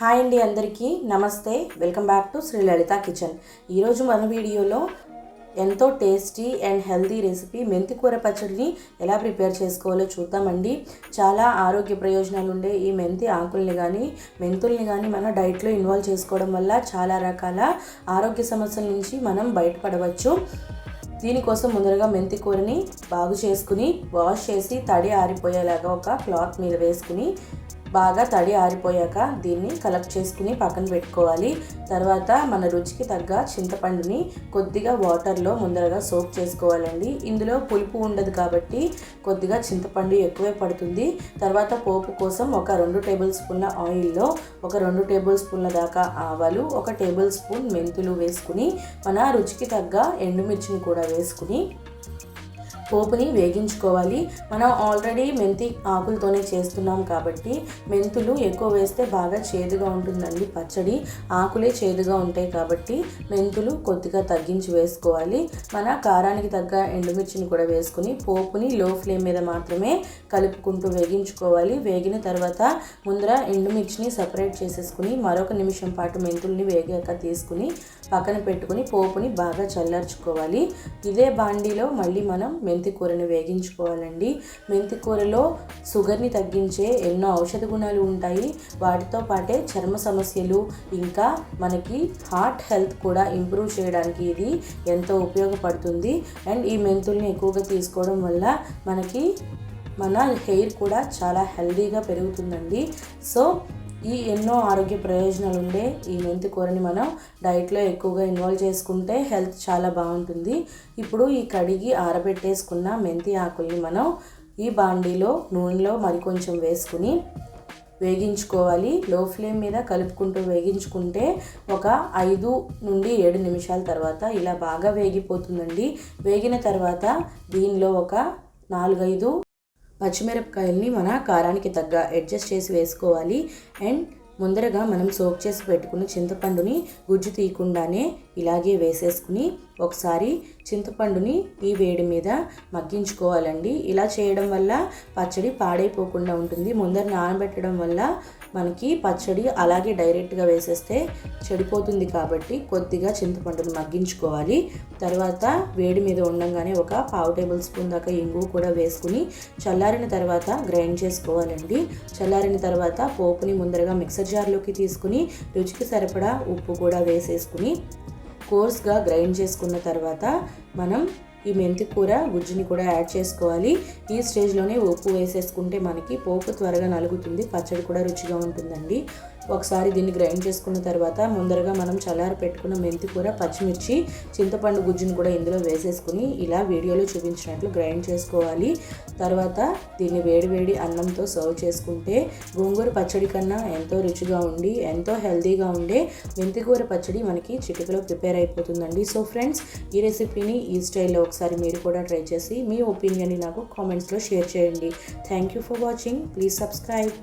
Hi అండి అందరికీ. నమస్తే. Welcome back to Shri Lalitha kitchen. ఈరోజు మన వీడియోలో ఎంతో టేస్టీ అండ్ హెల్తీ రెసిపీ మెంతి కూర పచ్చడిని ఎలా ప్రిపేర్ చేసుకోవాలో చూద్దామండి. చాలా ఆరోగ్య ప్రయోజనాలు ఉండే ఈ మెంతి ఆకుల్ని కానీ మెంతుల్ని కానీ మన డైట్లో ఇన్వాల్వ్ చేసుకోవడం వల్ల చాలా రకాల ఆరోగ్య సమస్యల నుంచి మనం బయటపడవచ్చు. దీనికోసం ముందరగా మెంతి కూరని బాగు చేసుకుని వాష్ చేసి తడి ఆరిపోయేలాగా ఒక క్లాత్ మీద వేసుకుని బాగా తడి ఆరిపోయాక దీన్ని కలెక్ట్ చేసుకుని పక్కన పెట్టుకోవాలి. తర్వాత మన రుచికి తగ్గ చింతపండుని కొద్దిగా వాటర్లో ముందరగా సోక్ చేసుకోవాలండి. ఇందులో పులుపు ఉండదు కాబట్టి కొద్దిగా చింతపండు ఎక్కువే పడుతుంది. తర్వాత పోపు కోసం ఒక రెండు టేబుల్ స్పూన్ల ఆయిల్లో ఒక రెండు టేబుల్ స్పూన్ల దాకా ఆవాలు ఒక టేబుల్ స్పూన్ మెంతులు వేసుకుని మన రుచికి తగ్గ ఎండుమిర్చిని కూడా వేసుకుని పోపుని వేగించుకోవాలి. మనం ఆల్రెడీ మెంతి ఆకులతోనే చేస్తున్నాం కాబట్టి మెంతులు ఎక్కువ వేస్తే బాగా చేదుగా ఉంటుందండి పచ్చడి. ఆకులే చేదుగా ఉంటాయి కాబట్టి మెంతులు కొద్దిగా తగ్గించి వేసుకోవాలి. మన కారానికి తగ్గ ఎండుమిర్చిని కూడా వేసుకుని పోపుని లో ఫ్లేమ్ మీద మాత్రమే కలుపుకుంటూ వేగించుకోవాలి. వేగిన తర్వాత ముందర ఎండుమిర్చిని సపరేట్ చేసేసుకుని మరొక నిమిషం పాటు మెంతుల్ని వేగాక తీసుకుని పక్కన పెట్టుకుని పోపుని బాగా చల్లార్చుకోవాలి. ఇదే బాండీలో మళ్ళీ మనం మెంతి కూరని వేగించుకోవాలండి. మెంతి కూరలో షుగర్ని తగ్గించే ఎన్నో ఔషధ గుణాలు ఉంటాయి. వాటితో పాటే చర్మ సమస్యలు ఇంకా మనకి హార్ట్ హెల్త్ కూడా ఇంప్రూవ్ చేయడానికి ఇది ఎంతో ఉపయోగపడుతుంది. అండ్ ఈ మెంతుల్ని ఎక్కువగా తీసుకోవడం వల్ల మనకి మన హెయిర్ కూడా చాలా హెల్దీగా పెరుగుతుందండి. సో ఈ ఎన్నో ఆరోగ్య ప్రయోజనాలు ఉండే ఈ మెంతి కూరని మనం డైట్లో ఎక్కువగా ఇన్వాల్వ్ చేసుకుంటే హెల్త్ చాలా బాగుంటుంది. ఇప్పుడు ఈ కడిగి ఆరబెట్టేసుకున్న మెంతి ఆకుల్ని మనం ఈ బాండీలో నూనెలో మరికొంచెం వేసుకుని వేగించుకోవాలి. లో ఫ్లేమ్ మీద కలుపుకుంటూ వేగించుకుంటే ఒక ఐదు నుండి ఏడు నిమిషాల తర్వాత ఇలా బాగా వేగిపోతుందండి. వేగిన తర్వాత దీనిలో ఒక నాలుగైదు పచ్చిమిరపకాయల్ని మన కారానికి తగ్గ అడ్జస్ట్ చేసి వేసుకోవాలి. అండ్ ముందరగా మనం సోక్ చేసి పెట్టుకున్న చింతపండుని గుజ్జు తీయకుండానే ఇలాగే వేసేసుకుని ఒకసారి చింతపండుని ఈ వేడి మీద మగ్గించుకోవాలండి. ఇలా చేయడం వల్ల పచ్చడి పాడైపోకుండా ఉంటుంది. ముందర నానబెట్టడం వల్ల మనకి పచ్చడి అలాగే డైరెక్ట్గా వేసేస్తే చెడిపోతుంది కాబట్టి కొద్దిగా చింతపండుని మగ్గించుకోవాలి. తర్వాత వేడి మీద ఉండగానే ఒక పావు టేబుల్ స్పూన్ దాకా ఇంగువ కూడా వేసుకుని చల్లారిన తర్వాత గ్రైండ్ చేసుకోవాలండి. చల్లారిన తర్వాత పోపుని ముందరగా మిక్సర్ జార్లోకి తీసుకుని రుచికి సరిపడా ఉప్పు కూడా వేసేసుకుని కోర్స్గా గ్రైండ్ చేసుకున్న తర్వాత మనం ఈ మెంతి కూర గుజ్జుని కూడా యాడ్ చేసుకోవాలి. ఈ స్టేజ్లోనే ఉప్పు వేసేసుకుంటే మనకి పోపు త్వరగా నలుగుతుంది పచ్చడి కూడా రుచిగా ఉంటుందండి. ఒకసారి దీన్ని గ్రైండ్ చేసుకున్న తర్వాత ముందరగా మనం చల్లారి పెట్టుకున్న మెంతికూర పచ్చిమిర్చి చింతపండు గుజ్జుని కూడా ఇందులో వేసేసుకుని ఇలా వీడియోలో చూపించినట్లు గ్రైండ్ చేసుకోవాలి. తర్వాత దీన్ని వేడివేడి అన్నంతో సర్వ్ చేసుకుంటే గోంగూర పచ్చడి కన్నా ఎంతో రుచిగా ఉండి ఎంతో హెల్తీగా ఉండే మెంతికూర పచ్చడి మనకి చిటికలో ప్రిపేర్ అయిపోతుందండి. సో ఫ్రెండ్స్ ఈ రెసిపీని ఈ స్టైల్లో ఒకసారి మీరు కూడా ట్రై చేసి మీ ఒపీనియన్ని నాకు కామెంట్స్లో షేర్ చేయండి. Thank you for watching. Please subscribe.